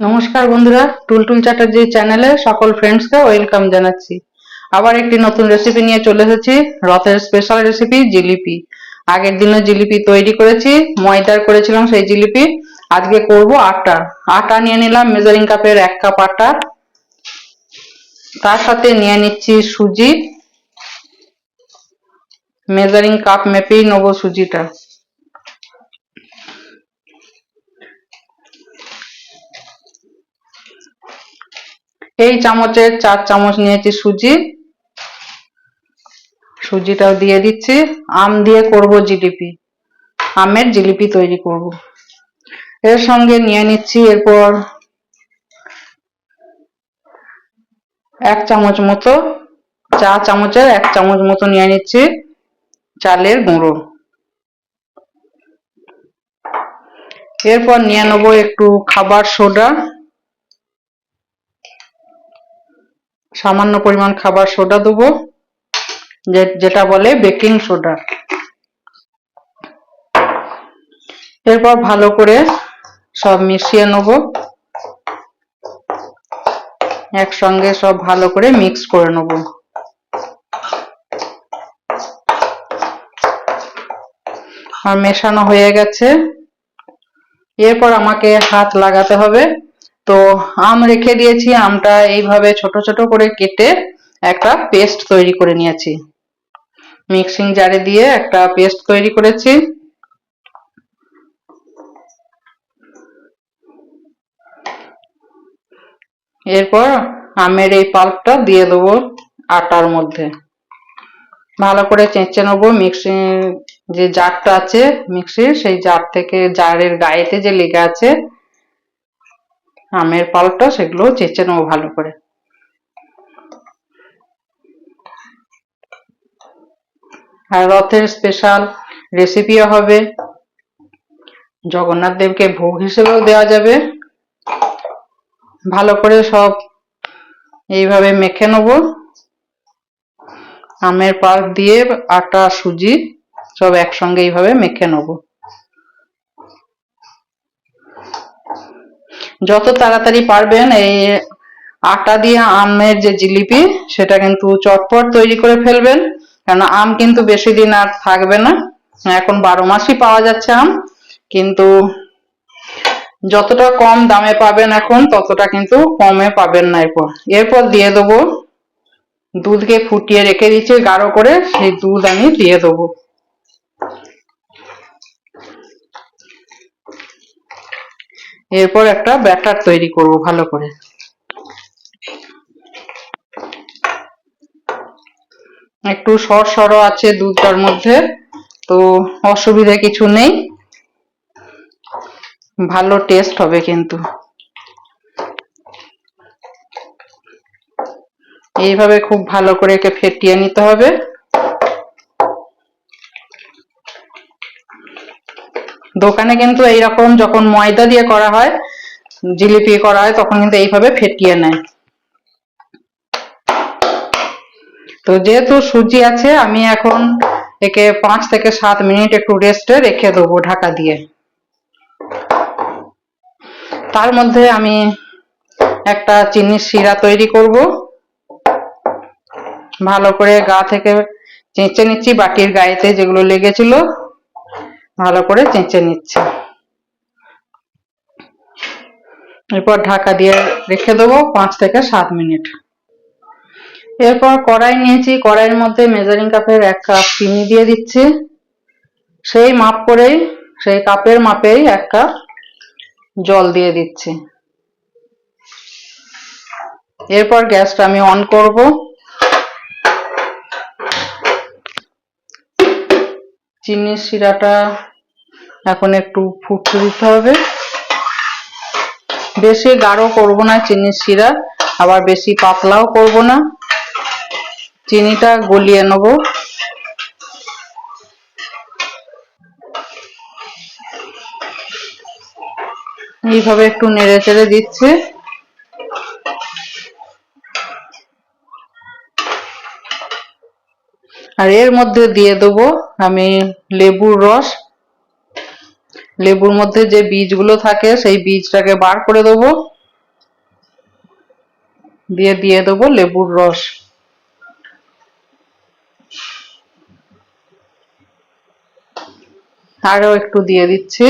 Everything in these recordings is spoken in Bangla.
নমস্কার বন্ধুরা, টুলটুল চ্যাটার্জি চ্যানেলে সকল ফ্রেন্ডসকে ওয়েলকাম জানাচ্ছি। আবার একটি নতুন রেসিপি নিয়ে চলে এসেছি, রথের স্পেশাল রেসিপি জিলিপি। আগের দিনে জিলিপি তৈরি করেছি, ময়দার করেছিলাম সেই জিলিপি। আজকে করব আটা। আটা নিয়ে নিলাম মেজারিং কাপের এক কাপ আটা। তার সাথে নিয়ে নিচ্ছি সুজি। মেজারিং কাপ মেপেই নেব সুজিটা। এই চামচের চার চামচ নিয়েছি সুজি। সুজিটাও দিয়ে দিচ্ছি। আম দিয়ে করব জিলিপি। আমের জিলিপি তৈরি করব। এর সঙ্গে নিয়ে নিচ্ছি এরপর এক চামচ মতো, চা চামচের এক চামচ মতো নিয়ে নিচ্ছি চালের গুঁড়ো। এরপর নিয়ে নেব একটু খাবার সোডা। সামান্য পরিমাণ খাবার সোডা দেবো যেটা বলে বেকিং সোডা। এরপর ভালো করে সব মিশিয়ে নেব। একসঙ্গে সব ভালো করে মিক্স করে নেব। আর মেশানো হয়ে গেছে। এরপর আমাকে হাত লাগাতে হবে। তো আম রেখে দিয়েছি, আমটা এইভাবে ছোট ছোট করে কেটে একটা পেস্ট তৈরি করে নিয়েছি। মিক্সিং জারে দিয়ে একটা পেস্ট তৈরি করেছি। এরপর আমের এই পাল্পটা দিয়ে দেবো আটার মধ্যে। ভালো করে চেঁচে নেব মিক্সি, যে জারটা আছে মিক্সির, সেই জার থেকে, জারের গায়েতে যে লেগে আছে আমের পাল্পটা সেগুলো চেঁচে নেব ভালো করে। আর রথের স্পেশাল রেসিপিও হবে। জগন্নাথ দেবকে ভোগ হিসেবেও দেওয়া যাবে। ভালো করে সব এইভাবে মেখে নেব। আমের পাল্প দিয়ে আটা, সুজি সব একসঙ্গে এইভাবে মেখে নেব। যত তাড়াতাড়ি পারবেন এই আটা দিয়ে আমের যে জিলিপি, সেটা কিন্তু চটপট তৈরি করে ফেলবেন। কেন আম কিন্তু বেশি দিন আর থাকবে না। এখন বারো মাসই পাওয়া যাচ্ছে আম, কিন্তু যতটা কম দামে পাবেন এখন, ততটা কিন্তু কমে পাবেন না এরপর। এরপর দিয়ে দেবো দুধকে ফুটিয়ে রেখে দিচ্ছি, গাঢ় করে সেই দুধ আমি দিয়ে দেবো। এরপর একটা ব্যাটার তৈরি করব ভালো করে। একটু সর সর আছে দুধটার মধ্যে, তো অসুবিধা কিছু নেই। ভালো টেস্ট হবে কিন্তু। এইভাবে খুব ভালো করে একে ফেটিয়ে নিতে হবে। দোকানে কিন্তু এইরকম যখন ময়দা দিয়ে করা হয়, জিলিপি করা হয়, তখন কিন্তু এইভাবে ফেটিয়ে নেয়। তো যেহেতু সুজি আছে, আমি এখন একে পাঁচ থেকে সাত মিনিট একটু রেস্টে রেখে দেবো ঢাকা দিয়ে। তার মধ্যে আমি একটা চিনির শিরা তৈরি করব। ভালো করে গা থেকে চেঁচে নিচ্ছি বাটির গায়েতে যেগুলো লেগেছিল। ভালো করে চেঁচে নিচ্ছে। এরপর ঢাকা দিয়ে রেখে দেবো পাঁচ থেকে সাত মিনিট। এরপর কড়াই নিয়েছি, কড়াইয়ের মধ্যে মেজারিং কাপের এক কাপ চিনি দিয়ে দিচ্ছি। সেই মাপ করেই, সেই কাপের মাপেই এক কাপ জল দিয়ে দিচ্ছি। এরপর গ্যাসটা আমি অন করব। চিনির শিরাটা এখন একটু ফুটতে দিতে হবে। বেশি গাঢ় করব না চিনির শিরা, আবার বেশি পাতলাও করব না। চিনিটা গলিয়ে নেব। এইভাবে একটু নেড়ে চেড়ে দিচ্ছে। আর এর মধ্যে দিয়ে দেবো আমি লেবুর রস। লেবুর মধ্যে যে বীজগুলো থাকে, সেই বীজটাকে বার করে দেবো। দিয়ে দিয়ে দেবো লেবুর রস। আরও একটু দিয়ে দিচ্ছি।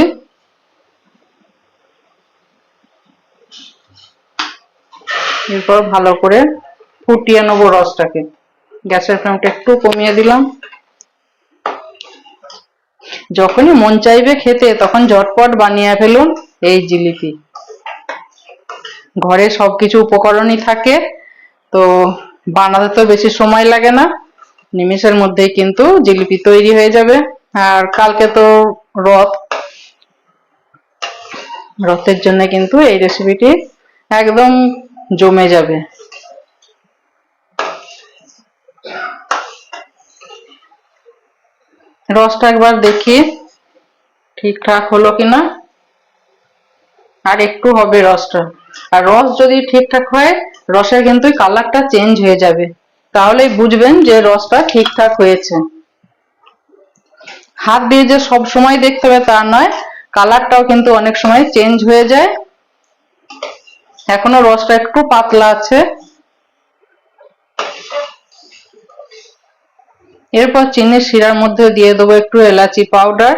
এরপর ভালো করে ফুটিয়ে নেব রসটাকে। গ্যাসের ফ্লেমটা একটু কমিয়ে দিলাম। যখনই মন চাইবে খেতে, তখন ঝটপট বানিয়ে ফেলুন এই জিলিপি। ঘরে সবকিছু উপকরণই থাকে, তো বানাতে তো বেশি সময় লাগে না। নিমেষের মধ্যেই কিন্তু জিলিপি তৈরি হয়ে যাবে। আর কালকে তো রথ। রথের জন্য কিন্তু এই রেসিপিটি একদম জমে যাবে। রসটা একবার দেখি, ঠিকঠাক হলো কিনা। আর একটু হবে রসটা। আর রস যদি ঠিকঠাক হয়, রসের কিন্তু কালারটা চেঞ্জ হয়ে যাবে। তাহলেই বুঝবেন যে রসটা ঠিকঠাক হয়েছে। হাত দিয়ে যে সব সময় দেখতে হবে তা নয় কালারটাও কিন্তু অনেক সময় চেঞ্জ হয়ে যায়। এখনও রসটা একটু পাতলা আছে। এরপর চিনির শিরার মধ্যে দিয়ে দেবো একটু এলাচি পাউডার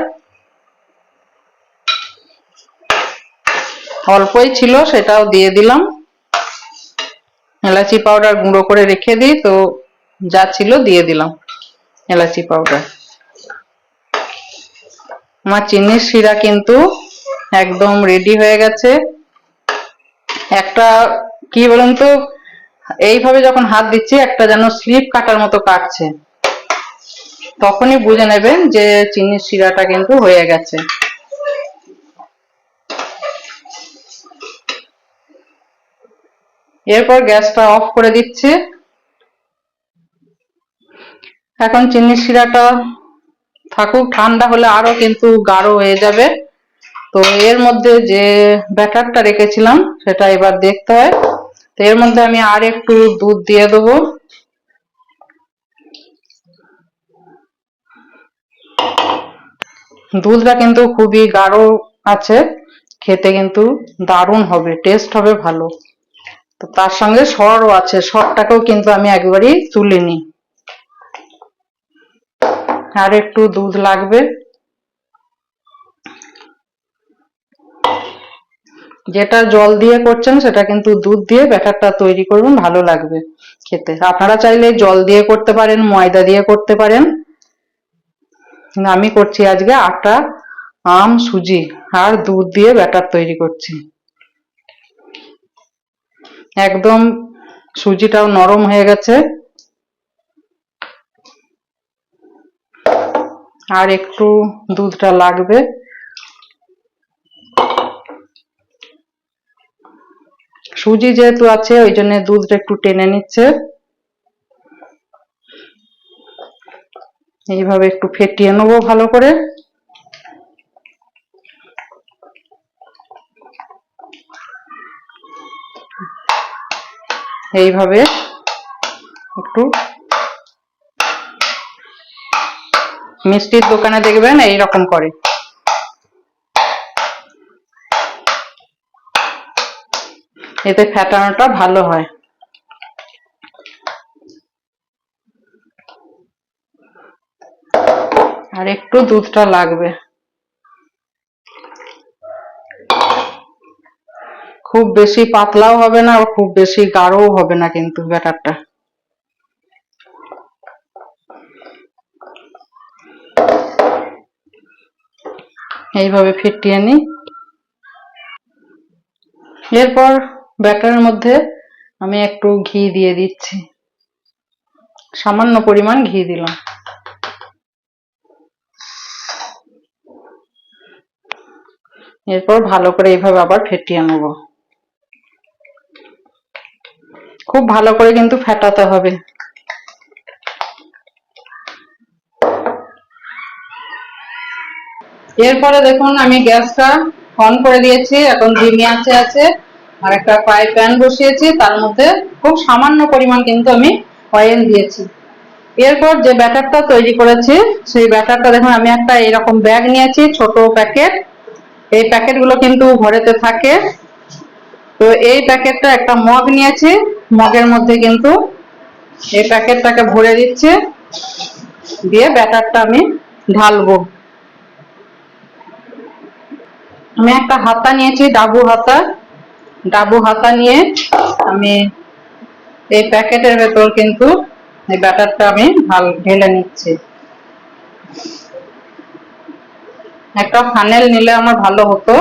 অল্পই ছিল, সেটাও দিয়ে দিলাম। এলাচি পাউডার গুঁড়ো করে রেখে দিই, তো যা ছিল দিয়ে দিলাম এলাচি পাউডার আমার চিনির শিরা কিন্তু একদম রেডি হয়ে গেছে। একটা, কি বলেন তো, এইভাবে যখন হাত দিচ্ছি, একটা যেন স্লিপ কাটার মতো কাটছে। তখনই বুঝে নেবেন যে চিনির শিরাটা কিন্তু হয়ে গেছে। এরপর গ্যাসটা অফ করে দিচ্ছি। এখন চিনির শিরাটা থাকুক, ঠান্ডা হলে আরও কিন্তু গাঢ় হয়ে যাবে। তো এর মধ্যে যে ব্যাটারটা রেখেছিলাম, সেটা এবার দেখতে হয়। তো এর মধ্যে আমি আর একটু দুধ দিয়ে দেবো। দুধটা কিন্তু খুবই গাঢ় আছে, খেতে কিন্তু দারুণ হবে টেস্ট হবে ভালো। তো তার সঙ্গে সরও আছে, সরটাকেও কিন্তু আমি একবারই তুলিনি আর একটু দুধ লাগবে। যেটা জল দিয়ে করছেন সেটা কিন্তু দুধ দিয়ে ব্যাটারটা তৈরি করবেন ভালো লাগবে খেতে। আপনারা চাইলে জল দিয়ে করতে পারেন, ময়দা দিয়ে করতে পারেন। আমি করছি আজকে আটা, আম, সুজি আর দুধ দিয়ে ব্যাটার তৈরি করছি। একদম সুজিটাও নরম হয়ে গেছে। আর একটু দুধটা লাগবে। সুজি যেহেতু আছে, ওই জন্য দুধটা একটু টেনে নিচ্ছে। এইভাবে একটু ফেটিয়ে নেব ভালো করে। এইভাবে একটু মিষ্টির দোকানে দেখবেন এই রকম করে। এতে ফেটানোটা ভালো হয়। আর একটু দুধটা লাগবে। খুব বেশি পাতলাও হবে না, আর খুব বেশি গাঢ়ও হবে না কিন্তু ব্যাটারটা। এইভাবে ফিটিয়ে নিই এরপর ব্যাটারের মধ্যে আমি একটু ঘি দিয়ে দিচ্ছি। সামান্য পরিমাণ ঘি দিলাম। এরপর ভালো করে এইভাবে আবার ফেটিয়ে নেব। খুব ভালো করে কিন্তু ফেটাতে হবে। এরপরে দেখুন আমি গ্যাসটা অন করে দিয়েছি, এখন ধিমি আছে আছে, আর একটা ফ্রাই প্যান বসিয়েছি, তার মধ্যে খুব সামান্য পরিমাণ কিন্তু আমি অয়েল দিয়েছি। এরপর যে ব্যাটারটা তৈরি করেছি, সেই ব্যাটারটা দেখুন আমি একটা এরকম ব্যাগ নিয়েছি, ছোট প্যাকেট। এই প্যাকেটগুলো কিন্তু ঘরেতে থাকে। তো এই প্যাকেটটা একটা মগ নিয়েছি। মগের মধ্যে কিন্তু এই প্যাকেটটাকে ভরে দিচ্ছে। দিয়ে ব্যাটারটা আমি ঢালবো। আমি একটা হাতা নিয়েছি, ডাবু হাতা। ডাবু হাতা নিয়ে আমি এই প্যাকেটের ভেতর কিন্তু এই ব্যাটারটা আমি ঢাল ঢেলে নিচ্ছি। একটা ফানেল নিলে আমার ভালো হতো।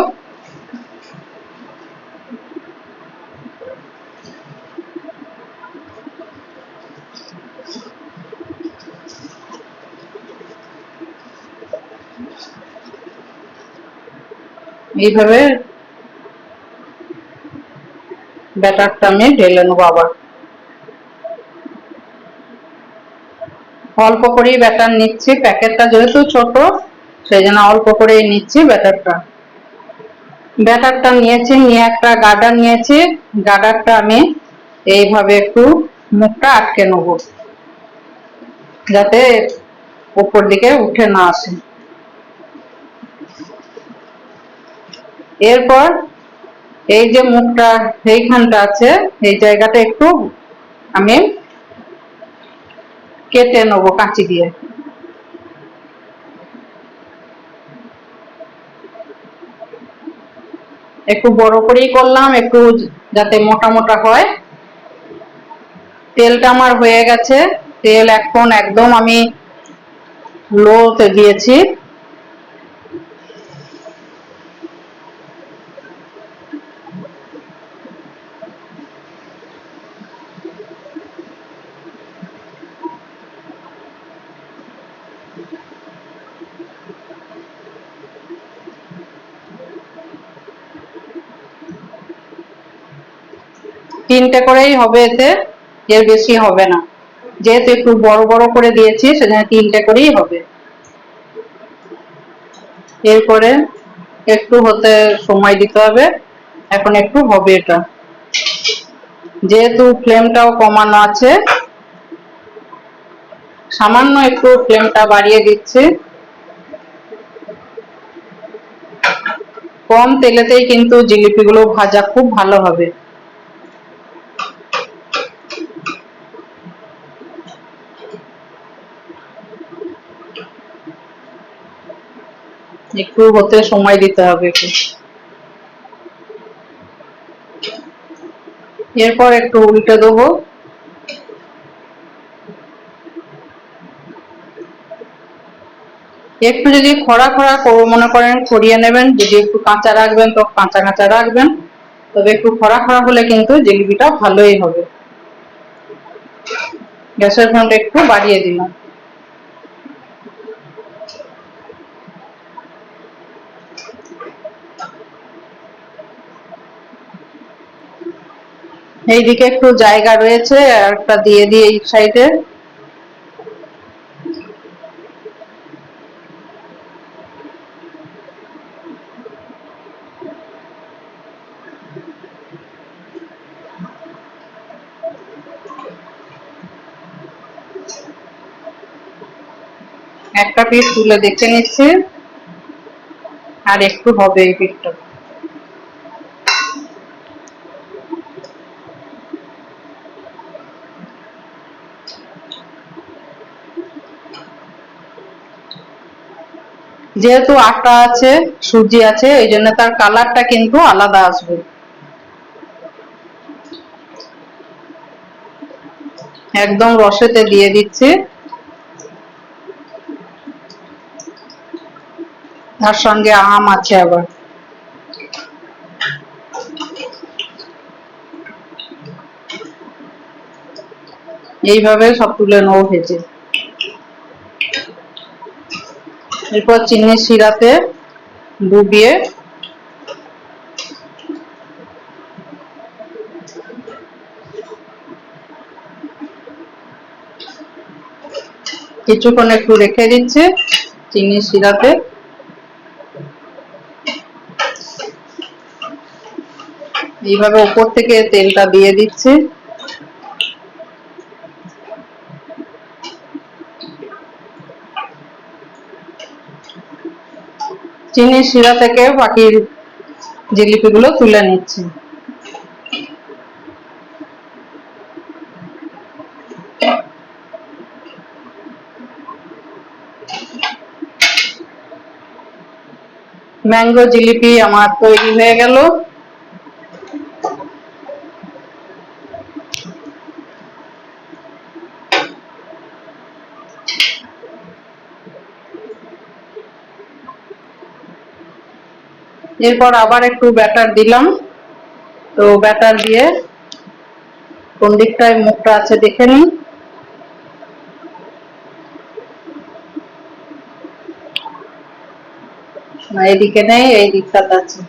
এইভাবে ব্যাটারটা আমি ঢেলে নেব আবার। অল্প করেই ব্যাটার নিচ্ছি, প্যাকেটটা যেহেতু ছোট সেই জন্য অল্প করেই নিচ্ছি ব্যাটারটা। ব্যাটারটা নিয়েছি, নিয়ে একটা গার্ডার নিয়েছি। গার্ডারটা আমি এইভাবে একটু মুখটা আটকে নেব, যাতে উপর দিকে উঠে না আসে। এরপর এই যে মুখটা, এইখানটা আছে, এই জায়গাটা একটু আমি কেটে নেব কাঁচি দিয়ে। একটু বড় করেই করলাম, একটু যাতে মোটা মোটা হয়। তেলটা আমার হয়ে গেছে। তেল এখন একদম আমি লোতে দিয়েছি। তিনটে করেই হবে এতে, এর বেশি হবে না। যেহেতু একটু বড় বড় করে দিয়েছি, সেজন্য তিনটে করেই হবে। এরপরে একটু হতে সময় দিতে হবে, এখন একটু হবে এটা। যেহেতু ফ্লেমটাও কমানো আছে, সামান্য একটু ফ্লেমটা বাড়িয়ে দিচ্ছি। কম তেলেতেই কিন্তু জিলিপিগুলো ভাজা খুব ভালো হবে। একটু হতে সময় দিতে হবে একটু। এরপর একটু উল্টে দেবো। একটু যদি খরা খরা করব মনে করেন ছড়িয়ে নেবেন, যদি একটু কাঁচা রাখবেন, তো কাঁচা কাঁচা রাখবেন। তবে একটু খরা খরা হলে কিন্তু জিলিপিটা ভালোই হবে। গ্যাসের ফ্লেমটা একটু বাড়িয়ে দিলাম। এইদিকে একটু জায়গা রয়েছে, আর একটা দিয়ে দিয়ে এই সাইডে। একটা পিস তুলে দেখে নিচ্ছি, আর একটু হবে এই পিঠটা। যেহেতু আটা আছে, সুজি আছে, এই জন্য তার কালারটা কিন্তু আলাদা আসবে। একদম রসেতে দিয়ে দিচ্ছি। তার সঙ্গে আম আছে আবার। এইভাবে সব তুলে নেব ভেজে এরপর চিনি শিরাতে ডুবিয়ে কিছুক্ষণ একটু রেখে দিচ্ছে চিনি শিরাতে এইভাবে উপর থেকে তেলটা দিয়ে দিচ্ছি। চিনির শিরা থেকে পাখির জিলিপিগুলো তুলে নিচ্ছি ম্যাঙ্গো জিলিপি আমার তৈরি হয়ে গেল। এরপর আবার একটু ব্যাটার দিলাম। তো ব্যাটার দিয়ে কোন দিকটায় মুখটা আছে দেখে নিন না, এদিকে নেই, এই দিকটাতে আছে।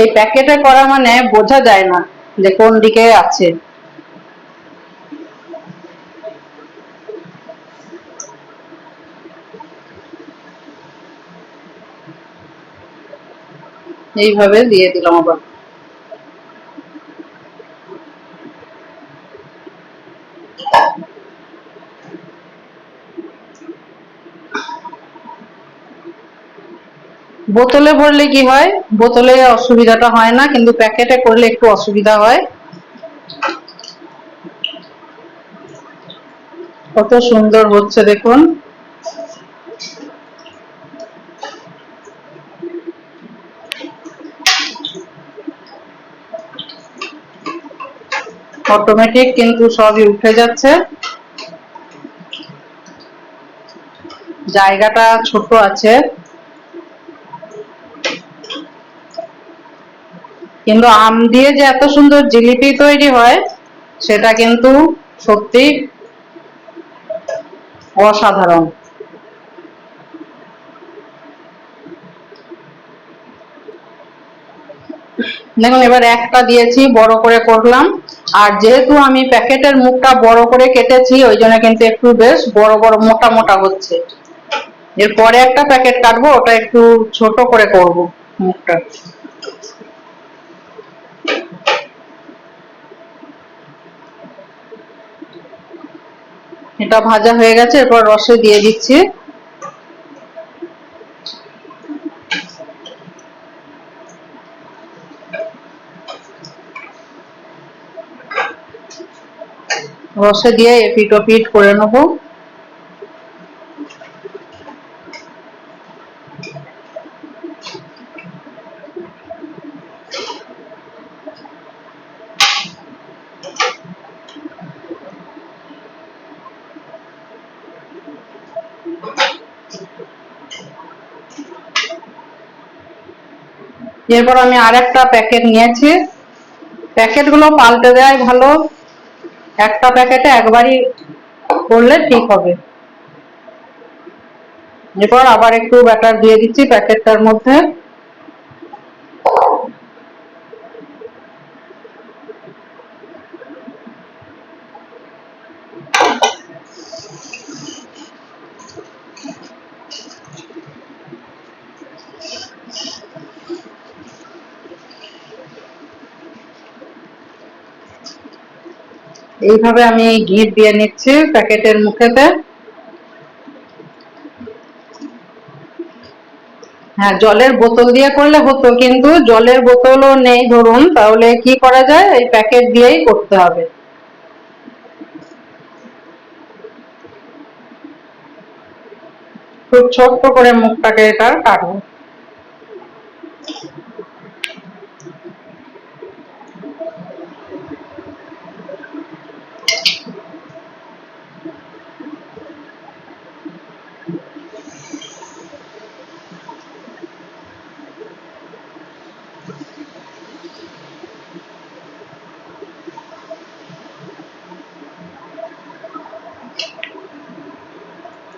এই প্যাকেটে করা মানে বোঝা যায় না যে কোন দিকে আছে। এইভাবে দিয়ে দিলাম আবার। বোতলে ভরলে কি হয়? বোতলে অসুবিধাটা হয় না, কিন্তু প্যাকেটে করলে একটু অসুবিধা হয়। কত সুন্দর হচ্ছে দেখুন। অটোমেটিক কিন্তু সবই উঠে যাচ্ছে। জায়গাটা ছোট আছে। কিন্তু আম দিয়ে যে এত সুন্দর জিলিপি তৈরি হয়, সেটা কিন্তু সত্যি অসাধারণ। দেখুন এবার একটা দিয়েছি, বড় করে করলাম। আর যেহেতু আমি প্যাকেটের মুখটা বড় করে কেটেছি, ওই জন্য কিন্তু একটু বেশ বড় বড় মোটা মোটা হচ্ছে। এরপরে একটা প্যাকেট কাটবো, ওটা একটু ছোট করে করব মুখটা। এটা ভাজা হয়ে গেছে, এরপর রসে দিয়ে দিচ্ছি। রসে দিয়ে এপিট ওপিট করে নেব। এরপর আমি আর একটা প্যাকেট নিয়েছি। প্যাকেটগুলো পাল্টে দেওয়াই ভালো। একটা প্যাকেটে একবারই করলে ঠিক হবে। এরপর আবার একটু ব্যাটার দিয়ে দিচ্ছি প্যাকেটটার মধ্যে। এইভাবে আমি গিট দিয়ে নিচ্ছি প্যাকেটের মুখেতে। হ্যাঁ জলের বোতল দিয়ে করলে হতো, কিন্তু জলের বোতলও নেই ধরুন, তাহলে কি করা যায়? এই প্যাকেট দিয়েই করতে হবে। খুব ছোট্ট করে মুখটাকে এটা কাটবো।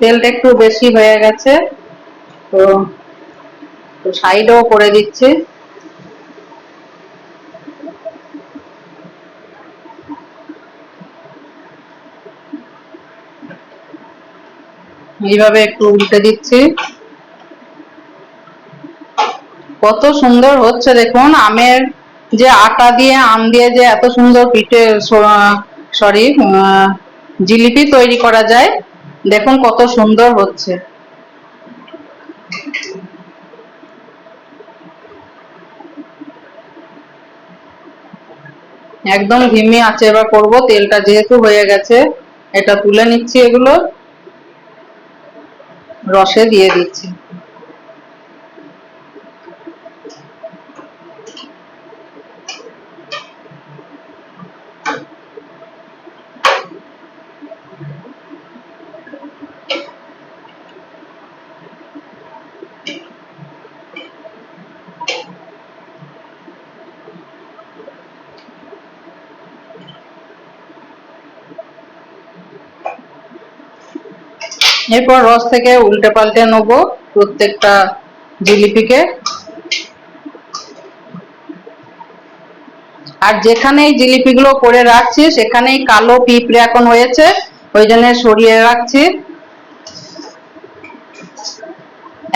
তেলটা একটু বেশি হয়ে গেছে, তো তো সাইডও করে দিচ্ছি। এইভাবে একটু উল্টে দিচ্ছি। কত সুন্দর হচ্ছে দেখুন, আমের যে আটা দিয়ে, আম দিয়ে যে এত সুন্দর পিঠে সরি জিলিপি তৈরি করা যায়। দেখুন কত সুন্দর হচ্ছে। একদম ঘিমি আছে, এবার করব। তেলটা যেহেতু হয়ে গেছে, এটা তুলে নিচ্ছি এগুলো। রসে দিয়ে দিচ্ছি। এরপর রস থেকে উল্টে পাল্টে নেব প্রত্যেকটা জিলিপিকে। আর যেখানে এই জিলিপিগুলো করে রাখছি, সেখানেই কালো পিঁপড়ে এখন হয়েছে, ওই জন্য সরিয়ে রাখছি।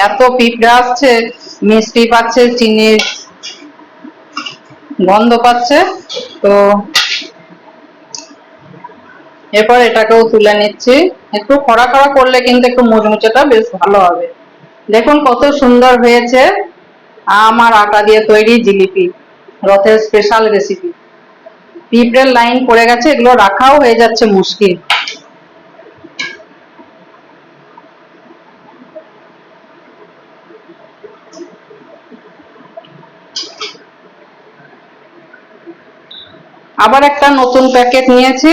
এত পিঁপড়ে আসছে, মিষ্টি পাচ্ছে, চিনির গন্ধ পাচ্ছে, তো এরপর এটাকেও তুলে নিচ্ছি। একটু খরা খরা করলে কিন্তু একটু মুচমুচেটা বেশ ভালো হবে। দেখুন কত সুন্দর হয়েছে আমার আটা দিয়ে তৈরি জিলিপি, রথের স্পেশাল রেসিপি পিঁপড়ের লাইন পড়ে গেছে, এগুলো রাখাও হয়ে যাচ্ছে মুশকিল। আবার একটা নতুন প্যাকেট নিয়েছি।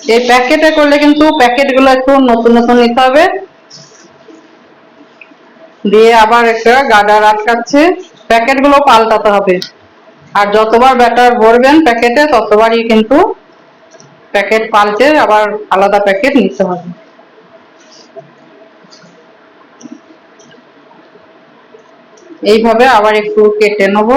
এই প্যাকেটে করলে কিন্তু প্যাকেটগুলো একটু নতুন নতুন নিতে হবে। দিয়ে আবার একটা গাডার আটকাচ্ছে প্যাকেটগুলো পাল্টাতে হবে। আর যতবার ব্যাটার ভরবেন প্যাকেটে ততবারই কিন্তু প্যাকেট পাল্টে আবার আলাদা প্যাকেট নিতে হবে। এইভাবে আবার একটু কেটে নেব।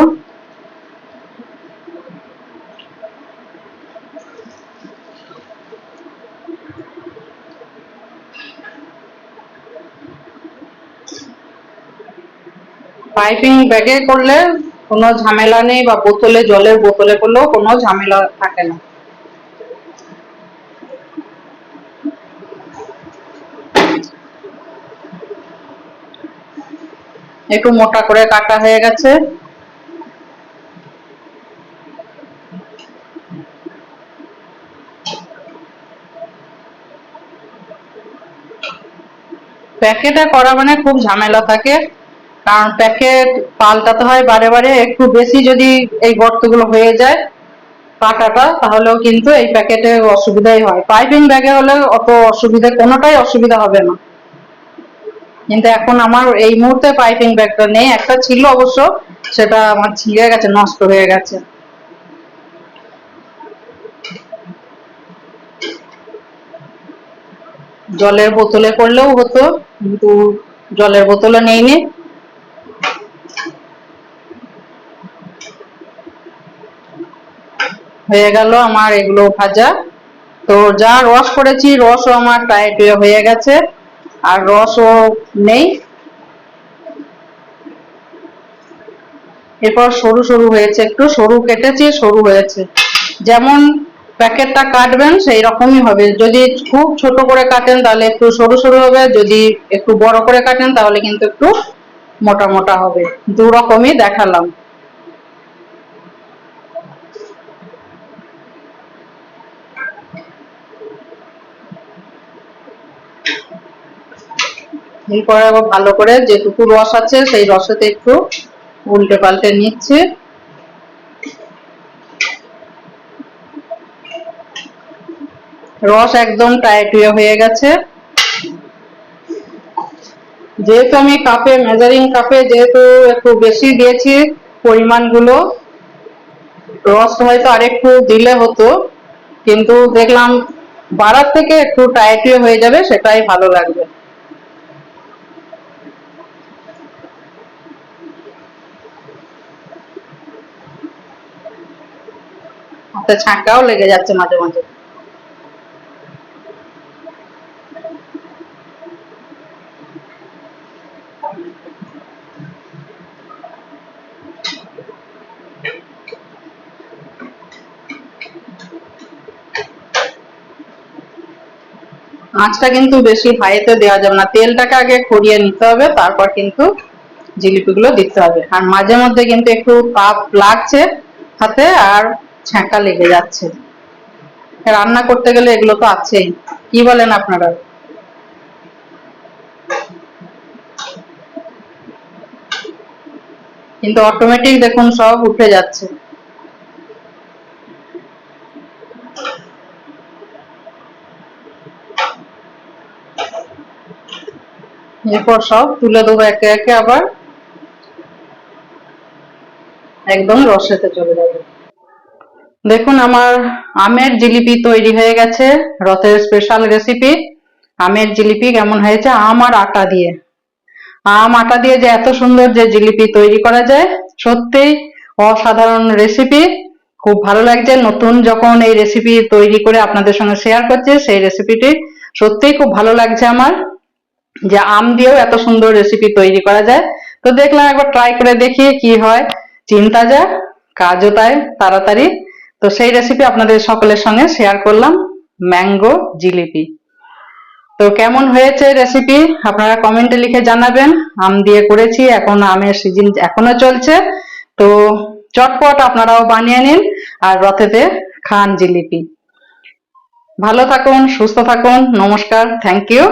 পাইপিং ব্যাগে করলে কোনো ঝামেলা নেই বা বোতলে, জলের বোতলে করলেও কোনো ঝামেলা থাকে না। একটু মোটা করে কাটা হয়ে গেছে। প্যাকেটে করা মানে খুব ঝামেলা থাকে। কারণ প্যাকেট পাল্টাতে হয় বারে বারে, একটু বেশি যদি এই গর্তগুলো হয়ে যায় কাটাটা, তাহলেও কিন্তু এই প্যাকেটে অসুবিধাই হয়। পাইপিং ব্যাগে হলে অত অসুবিধা, কোনোটাই অসুবিধা হবে না। কিন্তু এখন আমার এই মুহূর্তে পাইপিং ব্যাগটা নেই, একটা ছিল অবশ্য, সেটা আমার ছিঁড়ে গেছে, নষ্ট হয়ে গেছে। জলের বোতলে করলেও হতো, কিন্তু জলের বোতলে নেইনি। হয়ে গেল আমার এগুলো ভাজা। তো যা রস করেছি, রসও আমার টাইট হয়ে গেছে। আর রসও নেই। এরপর সরু সরু হয়েছে একটু, সরু কেটেছি, সরু হয়েছে। যেমন প্যাকেটটা কাটবেন সেই রকমই হবে। যদি খুব ছোট করে কাটেন, তাহলে একটু সরু সরু হবে। যদি একটু বড় করে কাটেন, তাহলে কিন্তু একটু মোটা মোটা হবে। দু রকমই দেখালাম। এরপরে আবার ভালো করে যেটুকু রস আছে, সেই রসেতে একটু উল্টে পাল্টে নিচ্ছে। রস একদম টাইট হয়ে গেছে। যেহেতু আমি কাপে মেজারিং কাপে যেহেতু একটু বেশি দিয়েছি পরিমাণগুলো, রস হয়তো আরেকটু দিলে হতো, কিন্তু দেখলাম বাড়ার থেকে একটু টাইট হয়ে যাবে, সেটাই ভালো লাগবে। হাতে ছাঁকাও লেগে যাচ্ছে মাঝে মাঝে। আঁচটা কিন্তু বেশি হাইতে দেওয়া যাবে না। তেলটাকে আগে খড়িয়ে নিতে হবে, তারপর কিন্তু জিলিপিগুলো দিতে হবে। আর মাঝে মধ্যে কিন্তু একটু তাপ লাগছে হাতে, আর ছ্যাঁকা লেগে যাচ্ছে। রান্না করতে গেলে এগুলো তো আছেই। কি বলেন আপনারা? কিন্তু অটোমেটিক দেখুন, সব উঠে যাচ্ছে। এরপর সব তুলে দেবো একে একে আবার। একদম রসেতে চলে যাবে। দেখুন, আমার আমের জিলিপি তৈরি হয়ে গেছে, রথের স্পেশাল রেসিপি আমের জিলিপি কেমন হয়েছে? আম আর আটা দিয়ে। আম, আটা দিয়ে যে এত সুন্দর যে জিলিপি তৈরি করা যায় সত্যিই অসাধারণ রেসিপি খুব ভালো লাগছে, নতুন যখন এই রেসিপি তৈরি করে আপনাদের সঙ্গে শেয়ার করছে, সেই রেসিপিটি সত্যিই খুব ভালো লাগছে আমার, যে আম দিয়েও এত সুন্দর রেসিপি তৈরি করা যায়। তো দেখলাম একবার ট্রাই করে দেখি কি হয়। চিন্তা যা কাজও তাই, তাড়াতাড়ি। তো সেই রেসিপি আপনাদের সকলের সঙ্গে শেয়ার করলাম ম্যাঙ্গো জিলিপি। তো কেমন হয়েছে রেসিপি আপনারা কমেন্টে লিখে জানাবেন। আম দিয়ে করেছি, এখন আমের সিজন এখনও চলছে। তো চটপট আপনারাও বানিয়ে নিন আর রথেতে খান জিলিপি। ভালো থাকুন, সুস্থ থাকুন, নমস্কার থ্যাংক ইউ